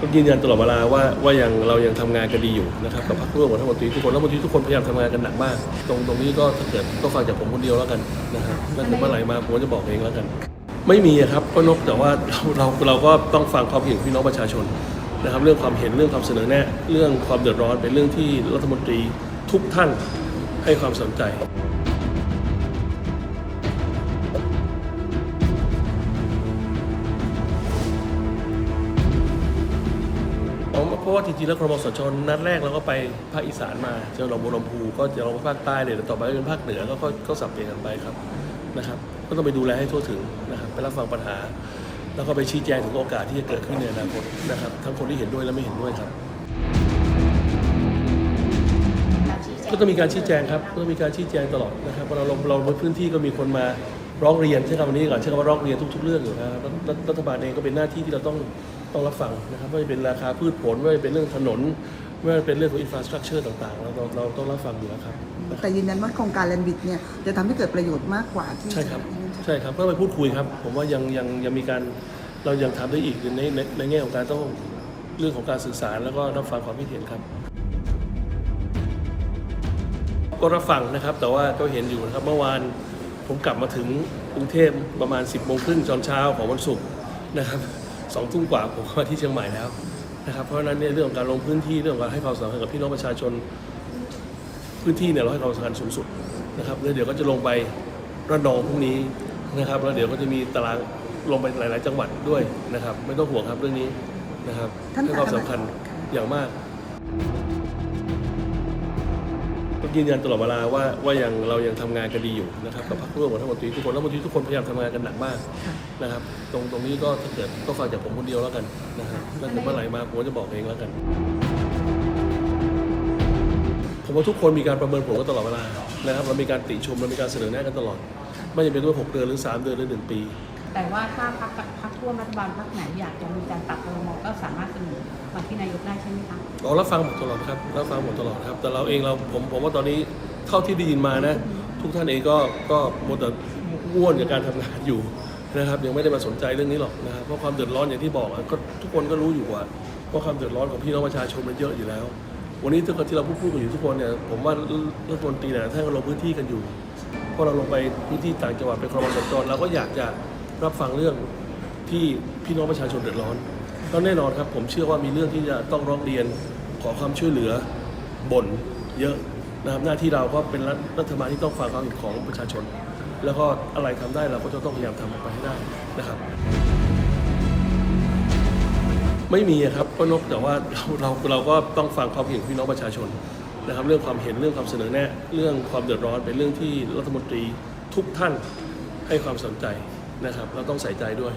ผมยืนยันตลอดเวลาว่าว่ายังเรายังทำงานกันดีอยู่นะครับกับพรรคร่วมกับรัฐมนตรีทุกคนรัฐมนตรีทุกคนพยายามทำงานกันหนักมาก ตรงตรงนี้ก็ถ้าเกิดก็ฟังจากผมคนเดียวแล้วกันนะครับแล้วเมื่อไหร่มาผมจะบอกเองแล้วกัน ไม่มีครับก็นกแต่ว่าเราเราเราก็ต้องฟังความเห็นพี่น้องประชาชนนะครับเรื่องความเห็นเรื่องความเสนอแนะ เรื่องความเดือดร้อนเป็นเรื่องที่รัฐมนตรีทุกท่านให้ความสนใจ ผมเพราะว่าจริงๆแล้วครมสชนัดแรกเราก็ไปภาคอีสานมาเจอหนองบัวลำพูก็จะลงไปภาคใต้เลยแต่ต่อไปก็เป็นภาคเหนือก็ก็ก็สับเปลี่ยนกันไปครับนะครับก็ต้องไปดูแลให้ทั่วถึงนะครับไปรับฟังปัญหา แล้วก็ไปชี้แจงถึงโอกาสที่จะเกิดขึ้นในอนาคตนะครับทั้งคนที่เห็นด้วยและไม่เห็นด้วยครับ ก็ต้องมีการชี้แจงครับก็ต้องมีการชี้แจงตลอดนะครับเวลาเราเราลงพื้นที่ก็มีคนมาร้องเรียนใช้คำนี้ก่อนใช้คำว่าร้องเรียนทุก ๆ เรื่องอยู่นะครับรัฐรัฐบาลเองก็เป็นหน้าที่ที่เราต้อง ต้องรับฟังนะครับไม่ว่าจะเป็นราคาพืชผลไม่ว่าจะเป็นเรื่องถนนไม่ว่าจะเป็นเรื่องของอินฟราสตรักเจอร์ต่างๆเราเราเราต้องรับฟังอยู่แล้วครับแต่ยืนยันว่าโครงการแลนบิดเนี่ยจะทำให้เกิดประโยชน์มากกว่าที่ใช่ครับจะใช่ครับก็ไปพูดคุยครับ ผมว่ายังยังยังมีการเรายังทำได้อีกในในในแง่ของการต้องเรื่องของการสื่อสารแล้วก็รับฟังความคิดเห็นครับก็รับฟังนะครับ แต่ว่าก็เห็นอยู่นะครับเมื่อวานผมกลับมาถึงกรุงเทพประมาณ 10บโมงครึ่งตอนเช้าของวันศุกร์นะครับ สองทุ่มกว่าผมก็มาที่เชียงใหม่แล้วนะครับเพราะฉะนั้นเนี่ยเรื่องของการลงพื้นที่เรื่องของการให้ความสำคัญกับพี่น้องประชาชนพื้นที่เนี่ยเราให้ความสำคัญสูงสุดนะครับแล้วเดี๋ยวก็จะลงไประนองพรุ่งนี้นะครับแล้วเดี๋ยวก็จะมีตารางลงไปหลาย ๆ จังหวัดด้วยนะครับ ไม่ต้องห่วงครับเรื่องนี้นะครับท่านให้คะความสำคัญอย่างมาก ยืนยันตลอดเวลาว่าว่ายังเรายังทำงานกันดีอยู่นะครับกับพรรคร่วมกับรัฐมนตรีทุกคนรัฐมนตรีทุกคนพยายามทำงานกันหนักมากนะครับ ตรงตรงนี้ก็ถ้าเกิดก็ฟังจากผมคนเดียวแล้วกันนะครับแล้วเมื่อไหร่มาผมจะบอกเองแล้วกัน ผมว่าทุกคนมีการประเมินผลกันตลอดเวลานะครับเรามีการติชมเรามีการเสนอแนะกันตลอด ไม่จำเป็นต้องหกเดือนหรือสามเดือนหรือหนึ่งปี แต่ว่าถ้าพักพัก ร่วมรัฐบาลพักไหนอยากจะมีการปรับครมก็สามารถเสนอมาที่นายกได้ใช่ไหมคะเรารับฟังหมดตลอดครับรับฟังหมดตลอดครับ แต่เราเองเราผมผมว่าตอนนี้เท่าที่ได้ยินมานะ ทุกท่านเองก็ก็หมดแต่ง่วนกับการทำงานอยู่นะครับ ยังไม่ได้มาสนใจเรื่องนี้หรอกนะครับเพราะความเดือดร้อนอย่างที่บอกอะก็ทุกคนก็รู้อยู่ว่าเพราะความเดือดร้อนของพี่น้องประชาชนมันเยอะอยู่แล้ว วันนี้ทุกคนที่เราพูดพูดกันอยู่ทุกคนเนี่ยผมว่ารัฐมนตรีเนี่ยท่านก็ลงพื้นที่กันอยู่เพราะเราลงไปพื้นที่ต่างจังหวัดเป็นครมสัญจรเราก็อยากจะรับฟังเรื่อง ที่พี่น้องประชาชนเดือดร้อนก็แน่นอนครับผมเชื่อว่ามีเรื่องที่จะต้องร้องเรียนขอความช่วยเหลือบ่นเยอะนะครับหน้าที่เราก็เป็นรัฐรัฐบาลที่ต้องฟังความเห็นของประชาชน แล้วก็อะไรทำได้เราก็จะต้องพยายามทำออกไปให้ได้นะครับ ไม่มีครับก็นกแต่ว่าเราเราเราก็ต้องฟังความเห็นพี่น้องประชาชนนะครับ เรื่องความเห็นเรื่องความเสนอแนะเรื่องความเดือดร้อนเป็นเรื่องที่รัฐมนตรีทุกท่านให้ความสนใจนะครับเราต้องใส่ใจด้วย